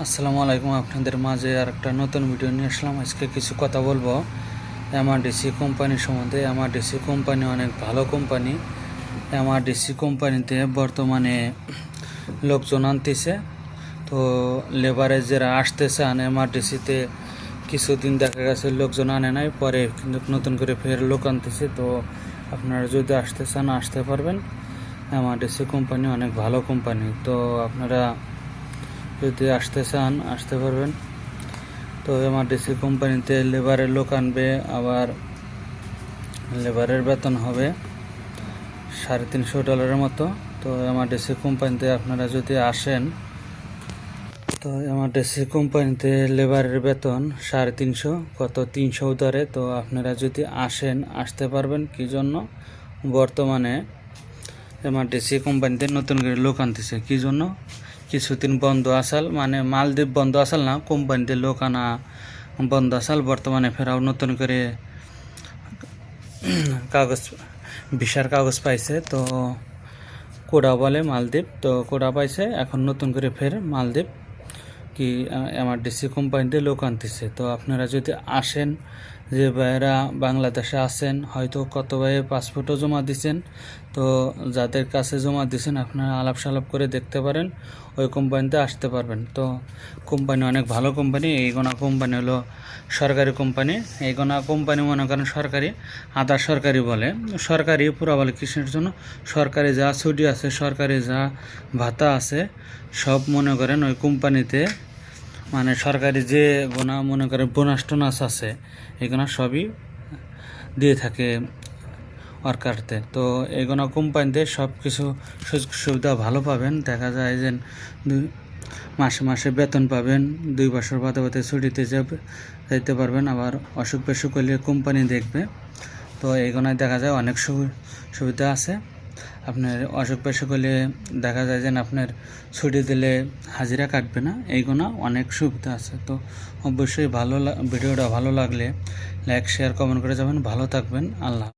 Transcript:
আসসালামু আলাইকুম, আপনাদের মাঝে আর একটা নতুন ভিডিও নিয়ে আসলাম। আজকে কিছু কথা বলব। এমআরডিসি কোম্পানি সম্বন্ধে। এমআরডিসি কোম্পানি অনেক ভালো কোম্পানি। এমআরডিসি কোম্পানিতে বর্তমানে লোকজন আনতেছে। তো লেবারে যারা আসতে চান এমআরডিসিতে কিছুদিন দেখা গেছে লোকজন আনে নাই, পরে কিন্তু নতুন করে ফের লোক আনতেছে। তো আপনারা যদি আসতে চান, আসতে পারবেন। এমআরডিসি কোম্পানি অনেক ভালো কোম্পানি। তো আপনারা যদি আসতে চান, আসতে পারবেন। তো এমআরটিসি কোম্পানিতে লেবারের লোক আনবে, আবার লেবারের বেতন হবে সাড়ে তিনশো ডলারের মতো। তো এমআরটিসি কোম্পানিতে আপনারা যদি আসেন তো এমআরটিসি কোম্পানিতে লেবারের বেতন সাড়ে তিনশো, কত তিনশো ধরে তো আপনারা যদি আসেন, আসতে পারবেন। কি জন্য? বর্তমানে এমআরটিসি কোম্পানিতে নতুন করে লোক আনতেছে। কি জন্য? কিছুদিন বন্ধ আসাল মানে মালদ্বীপ বন্ধ আসাল না, কোম্পানিতে লোক আনা বন্ধ আসাল, বর্তমানে ফেরাও নতুন করে কাগজ, ভিসার কাগজ পাইছে, তো কোডা বলে মালদ্বীপ, তো কোডা পাইছে, এখন নতুন করে ফের মালদ্বীপ, কি এমআরডিসি কোম্পানিতে লোক আনতেছে, তো আপনারা যদি আসেন যে ভাইয়েরা বাংলাদেশে আছেন, হয়তো কত ভাইয়ে পাসপোর্টও জমা দিছেন। তো যাদের কাছে জমা দিছেন, আপনারা আলাপ সালাপ করে দেখতে পারেন, ওই কোম্পানিতে আসতে পারবেন। তো কোম্পানি অনেক ভালো কোম্পানি এইগোনা কোম্পানি হলো সরকারি কোম্পানি। এইগোনা কোম্পানি মনে করেন সরকারি, আধা সরকারি বলে। সরকারি পুরা বলে কৃষির জন্য, সরকারি যা ছুটি আছে, সরকারি যা ভাতা আছে, সব মনে করেন ওই কোম্পানিতে মানে সরকারি যে গোনা মনে করে বোনাস টোনাস আছে এগুলো সবই দিয়ে থাকে ওয়ার্কারতে তো এগুলো কোম্পানিতে সব কিছু সুযোগ সুবিধা ভালো পাবেন। দেখা যায় যে দুই, মাসে মাসে বেতন পাবেন, দুই বছর বাদে বাদে ছুটিতে যাইতে পারবেন। আবার অসুখ বিসুখ হলে কোম্পানি দেখবে। তো এগুলোয় দেখা যায় অনেক সুবিধা আছে। আপনার অসুখ বিসুখ হলে দেখা যায় যে আপনার ছুটি দিলে হাজিরা কাটবে না। এইগুলো অনেক সুবিধা আছে। তো অবশ্যই ভালো ভিডিওটা ভালো লাগলে লাইক শেয়ার কমেন্ট করে যাবেন। ভালো থাকবেন। আল্লাহ